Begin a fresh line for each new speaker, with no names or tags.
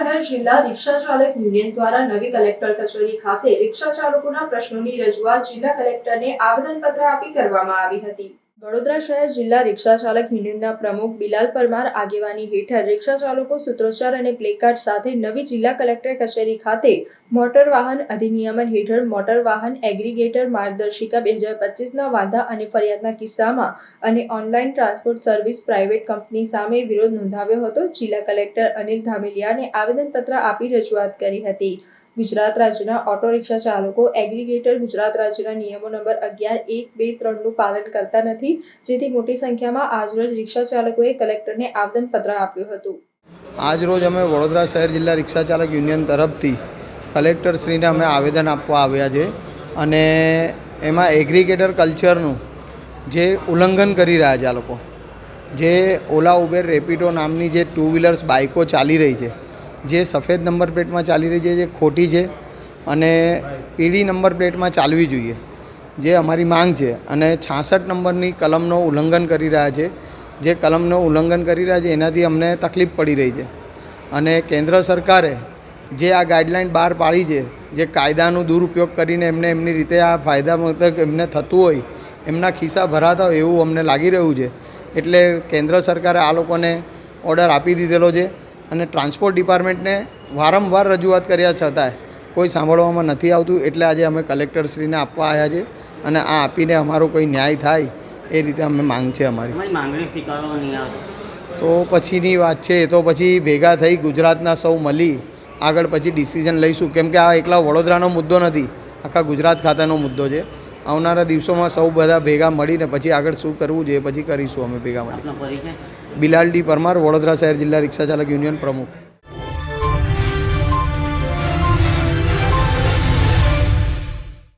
જિલ્લા રિક્ષા ચાલક યુનિયન દ્વારા નવી કલેક્ટર કચેરી ખાતે રિક્ષા ચાલકોના પ્રશ્નોની રજૂઆત જિલ્લા કલેક્ટરને આવેદનપત્ર આપી કરવામાં આવી હતી. વડોદરા શહેર જિલ્લા રિક્ષા ચાલક યુનિયનના પ્રમુખ બિલાલ પરમાર આગેવાની હેઠળ રિક્ષા ચાલકો સૂત્રોચ્ચાર અને પ્લેકાર્ડ સાથે નવી જિલ્લા કલેક્ટર કચેરી ખાતે મોટર વાહન અધિનિયમન હેઠળ મોટર વાહન એગ્રીગેટર માર્ગદર્શિકા બે હજાર પચીસના વાંધા અને ફરિયાદના કિસ્સામાં અને online transport service private company સામે વિરોધ નોંધાવ્યો હતો. જિલ્લા કલેક્ટર અનિલ ધામેલિયાને આવેદનપત્ર આપી રજૂઆત કરી હતી. ગુજરાત રાજ્યના ઓટો રિક્ષા ચાલકો, એગ્રીગેટર ગુજરાત રાજ્યના નિયમો નંબર અગિયાર, એક, બે, ત્રણનું પાલન કરતા નથી. જેથી મોટી સંખ્યામાં આજરોજ રિક્ષા ચાલકોએ કલેક્ટરને આવેદનપત્ર આપ્યું હતું.
આજ રોજ અમે વડોદરા શહેર જિલ્લા રિક્ષા ચાલક યુનિયન તરફથી કલેક્ટરશ્રીને અમે આવેદન આપવા આવ્યા છે અને એમાં એગ્રીગેટર કલ્ચરનું જે ઉલ્લંઘન કરી રહ્યા છે આ લોકો, જે ઓલા ઉબેર રેપિડો નામની જે ટુ વ્હીલર્સ બાઇકો ચાલી રહી છે જે સફેદ નંબર પ્લેટમાં ચાલી રહી છે, જે ખોટી છે અને પીળી નંબર પ્લેટમાં ચાલવી જોઈએ, જે અમારી માંગ છે. અને છાસઠ નંબરની કલમનો ઉલ્લંઘન કરી રહ્યા છે. જે કલમનો ઉલ્લંઘન કરી રહ્યા છે, એનાથી અમને તકલીફ પડી રહી છે. અને કેન્દ્ર સરકારે જે આ ગાઈડલાઇન બહાર પાડી છે, જે કાયદાનો દુરુપયોગ કરીને એમને એમની રીતે આ ફાયદા મતલબ એમને થતું હોય, એમના ખિસ્સા ભરાતા હોય એવું અમને લાગી રહ્યું છે. એટલે કેન્દ્ર સરકારે આ લોકોને ઓર્ડર આપી દીધેલો છે. અને ટ્રાન્સપોર્ટ ડિપાર્ટમેન્ટને વારંવાર રજૂઆત કર્યા છતાંય કોઈ સાંભળવામાં નથી આવતું એટલે આજે અમે કલેક્ટરશ્રીને આપવા આવ્યા છે અને આ આપીને અમારો કોઈ ન્યાય થાય એ રીતે અમે માંગ છે અમારી. તો પછીની વાત છે તો પછી ભેગા થઈ ગુજરાતના સૌ મળી આગળ પછી ડિસિઝન લઈશું. કેમ કે આ એકલા વડોદરાનો મુદ્દો નથી આખા ગુજરાત ખાતાનો મુદ્દો છે. આવનારા દિવસોમાં સૌ બધા ભેગા મળીને પછી આગળ શું કરવું જોઈએ પછી કરીશું અમે ભેગા મળી બિલાલ ડી પરમાર વડોદરા શહેર જિલ્લા રિક્ષા ચાલક યુનિયન પ્રમુખ.